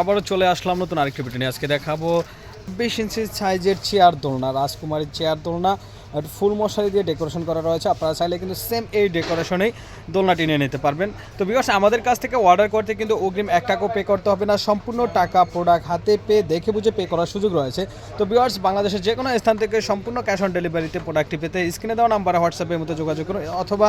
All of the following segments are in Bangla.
আবারও চলে আসলাম নতুন আরেকটি ভিডিও নিয়ে। আজকে দেখাবো বিশ ইঞ্চি সাইজের চেয়ার দোলনা, রাজকুমারীর চেয়ার দোলনা। একটু ফুল মশারি দিয়ে ডেকোরেশন করা রয়েছে। আপনারা চাইলে কিন্তু সেম এই ডেকোরেশনেই দোলনাটি নিয়ে নিতে পারবেন। তো বিকজ আমাদের কাছ থেকে অর্ডার করতে কিন্তু অগ্রিম এক টাকাও পে করতে হবে না। সম্পূর্ণ টাকা প্রোডাক্ট হাতে পেয়ে দেখে বুঝে পে করার সুযোগ রয়েছে। তো বিয়ার্স বাংলাদেশের যে কোনো স্থান থেকে সম্পূর্ণ ক্যাশ অন ডেলিভারিতে প্রোডাক্টটি পেতে স্ক্রিনে দেওয়া নাম্বারে হোয়াটসঅ্যাপের মতো যোগাযোগ করুন, অথবা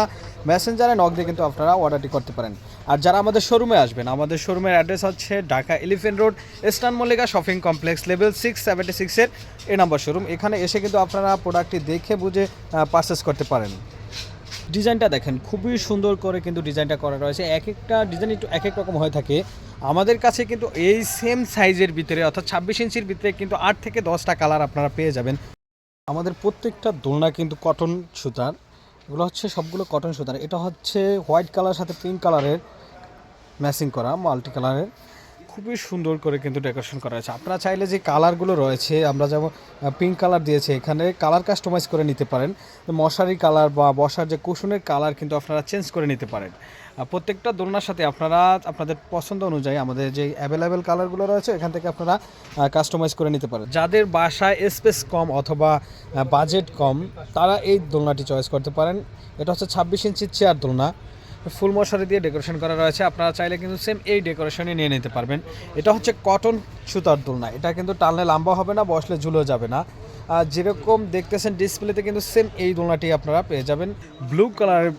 মেসেঞ্জারে নক দিয়ে কিন্তু আপনারা অর্ডারটি করতে পারেন। আর যারা আমাদের শোরুমে আসবেন, আমাদের শোরুমের অ্যাড্রেস হচ্ছে Dhaka elephant road eastern Mallika shopping complex level six seventy সিক্সের এ নাম্বার শোরুম এখানে এসে কিন্তু আপনারা প্রোডাক্টটি দেখে বুঝে পারচেস করতে পারেন। ডিজাইনটা দেখেন, খুবই সুন্দর করে কিন্তু ডিজাইনটা করা রয়েছে। এক একটা ডিজাইন একটু এক এক রকম হয়ে থাকে। আমাদের কাছে কিন্তু এই সেম সাইজের ভিতরে, অর্থাৎ ছাব্বিশ ইঞ্চির ভিতরে কিন্তু আট থেকে দশটা কালার আপনারা পেয়ে যাবেন। আমাদের প্রত্যেকটা দোলনা কিন্তু কটন সুতার। এগুলো হচ্ছে সবগুলো কটন সুতার। এটা হচ্ছে হোয়াইট কালার সাথে পিঙ্ক কালারের ম্যাচিং করা মাল্টি কালারের খুবই সুন্দর করে কিন্তু ডেকোরেশন করা হয়েছে। আপনারা চাইলে যে কালারগুলো রয়েছে, আমরা যেমন পিঙ্ক কালার দিয়েছি এখানে কালার কাস্টমাইজ করে নিতে পারেন। মশারি কালার বা বসার যে কুশনের কালার কিন্তু আপনারা চেঞ্জ করে নিতে পারেন। প্রত্যেকটা দোলনার সাথে আপনারা, আপনাদের পছন্দ অনুযায়ী আমাদের যে অ্যাভেলেবেল কালারগুলো রয়েছে, এখান থেকে আপনারা কাস্টমাইজ করে নিতে পারেন। যাদের বাসায় স্পেস কম অথবা বাজেট কম, তারা এই দোলনাটি চয়েস করতে পারেন। এটা হচ্ছে ছাব্বিশ ইঞ্চির চেয়ার দোলনা। ফুল মশারি দিয়ে ডেকোরেশন করা রয়েছে। আপনারা চাইলে কিন্তু সেম এই ডেকোরেশনে নিয়ে নিতে পারবেন। এটা হচ্ছে কটন সুতার দোলনা এটা কিন্তু টানলে লম্বা হবে না, বসলে ঝুলেও যাবে না। আর যেরকম দেখতেছেন ডিসপ্লেতে কিন্তু সেম এই দোলনাটি আপনারা পেয়ে যাবেন। ব্লু কালারের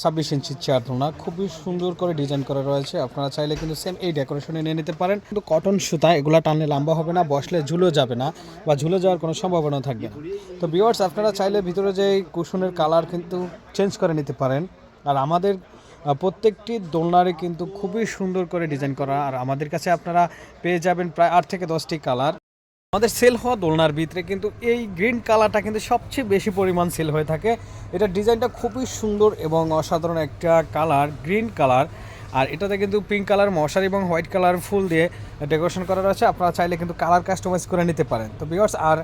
ছাব্বিশ ইঞ্চির চেয়ার দোলনা খুবই সুন্দর করে ডিজাইন করা রয়েছে। আপনারা চাইলে কিন্তু সেম এই ডেকোরেশনে নিয়ে নিতে পারেন। কিন্তু কটন সুতা, এগুলো টানলে লম্বা হবে না, বসলে ঝুলেও যাবে না বা ঝুলে যাওয়ার কোনো সম্ভাবনা থাকবে না। তো বিয়ার্স আপনারা চাইলে ভিতরে যে কুশনের কালার কিন্তু চেঞ্জ করে নিতে পারেন। আর আমাদের প্রত্যেকটি দোলনারে কিন্তু খুবই সুন্দর করে ডিজাইন করা। আর আমাদের কাছে আপনারা পেয়ে যাবেন প্রায় আট থেকে দশটি কালার। আমাদের সেল হওয়া দোলনার ভিতরে কিন্তু এই গ্রিন কালারটা কিন্তু সবচেয়ে বেশি পরিমাণ সেল হয়ে থাকে। এটা ডিজাইনটা খুবই সুন্দর এবং অসাধারণ একটা কালার, গ্রিন কালার। আর এটাতে কিন্তু পিঙ্ক কালার মশারি এবং হোয়াইট কালার ফুল দিয়ে ডেকোরেশন করা রয়েছে। আপনারা চাইলে কিন্তু কালার কাস্টমাইজ করে নিতে পারেন। তো বিকজ আর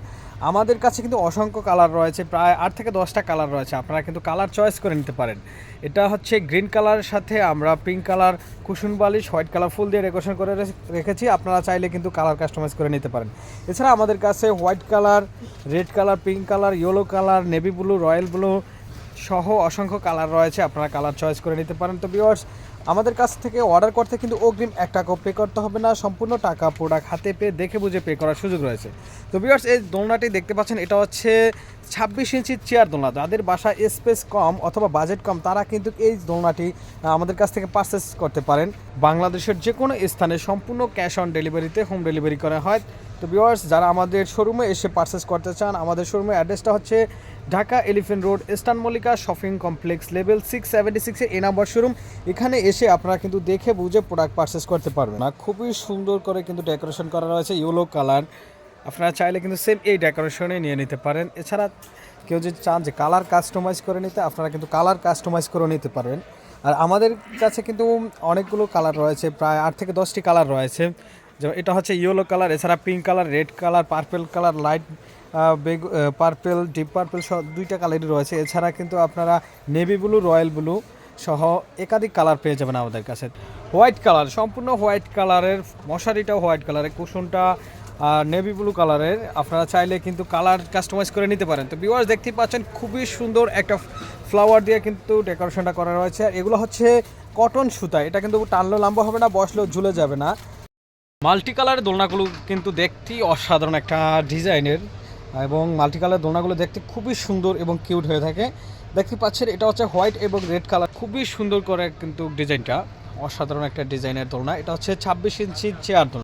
আমাদের কাছে কিন্তু অসংখ্য কালার রয়েছে, প্রায় আট থেকে দশটা কালার রয়েছে। আপনারা কিন্তু কালার চয়েস করে নিতে পারেন। এটা হচ্ছে গ্রিন কালারের সাথে আমরা পিঙ্ক কালার কুসুন বালিশ হোয়াইট কালার ফুল দিয়ে ডেকোরেশন করে রেখেছি। আপনারা চাইলে কিন্তু কালার কাস্টমাইজ করে নিতে পারেন। এছাড়া আমাদের কাছে white colour red colour pink colour yellow colour navy blue royal blue সহ অসংখ্য কালার রয়েছে, আপনারা কালার চয়েস করে নিতে পারেন। তো ভিউয়ার্স আমাদের কাছ থেকে অর্ডার করতে কিন্তু অগ্রিম এক টাকাও পে করতে হবে না, সম্পূর্ণ টাকা প্রোডাক্ট হাতে পেয়ে দেখে বুঝে পে করার সুযোগ রয়েছে। তো ভিউয়ার্স এই দোলনাটি দেখতে পাচ্ছেন, এটা হচ্ছে ছাব্বিশ ইঞ্চির চেয়ার দোলনা। যাদের বাসা স্পেস কম অথবা বাজেট কম, তারা কিন্তু এই দোলনাটি আমাদের কাছ থেকে পারচেস করতে পারেন। বাংলাদেশের যে কোনো স্থানে সম্পূর্ণ ক্যাশ অন ডেলিভারিতে হোম ডেলিভারি করা হয়। তো ভিউয়ার্স, যারা আমাদের শোরুমে এসে পারচেস করতে চান, আমাদের শোরুমের অ্যাড্রেসটা হচ্ছে Dhaka elephant road eastern Mallika shopping complex level six seventy সিক্সে এ নাম্বার শোরুম এখানে এসে আপনারা কিন্তু দেখে বুঝে প্রোডাক্ট পারচেস করতে পারবেন। না খুবই সুন্দর করে কিন্তু ডেকোরেশন করা রয়েছে ইয়েলো কালার আপনারা চাইলে কিন্তু সেম এই ডেকোরেশনে নিয়ে নিতে পারেন। এছাড়া কেউ যদি চান যে কালার কাস্টমাইজ করে নিতে, আপনারা কিন্তু কালার কাস্টমাইজ করে নিতে পারবেন। আর আমাদের কাছে কিন্তু অনেকগুলো কালার রয়েছে, প্রায় আট থেকে দশটি কালার রয়েছে। যেমন এটা হচ্ছে ইয়েলো কালার এছাড়া pink colour red colour purple colour light বেগ পার্পেল ডিপ পার্পেল সহ দুইটা কালারই রয়েছে। এছাড়া কিন্তু আপনারা নেভি ব্লু রয়্যাল ব্লু সহ একাধিক কালার পেয়ে যাবেন আমাদের কাছে। হোয়াইট কালার সম্পূর্ণ হোয়াইট কালারের মশারিটাও হোয়াইট কালারের কুশনটা আর নেভি ব্লু কালারের আপনারা চাইলে কিন্তু কালার কাস্টমাইজ করে নিতে পারেন। তো ভিউয়ার্স দেখতেই পাচ্ছেন, খুবই সুন্দর একটা ফ্লাওয়ার দিয়ে কিন্তু ডেকোরেশনটা করা রয়েছে। আর এগুলো হচ্ছে কটন সুতা, এটা কিন্তু টানলেও লম্বা হবে না, বসলেও ঝুলে যাবে না। মাল্টি কালারের দোলনাগুলো কিন্তু দেখতেই অসাধারণ একটা ডিজাইনের, এবং মাল্টি কালার দোলনাগুলো দেখতে খুবই সুন্দর এবং কিউট হয়ে থাকে। দেখতে পাচ্ছেন, এটা হচ্ছে হোয়াইট এবং রেড কালার। খুবই সুন্দর করে কিন্তু ডিজাইনটা, অসাধারণ একটা ডিজাইনের দোলনা। এটা হচ্ছে ছাব্বিশ ইঞ্চি চেয়ার দোলনা।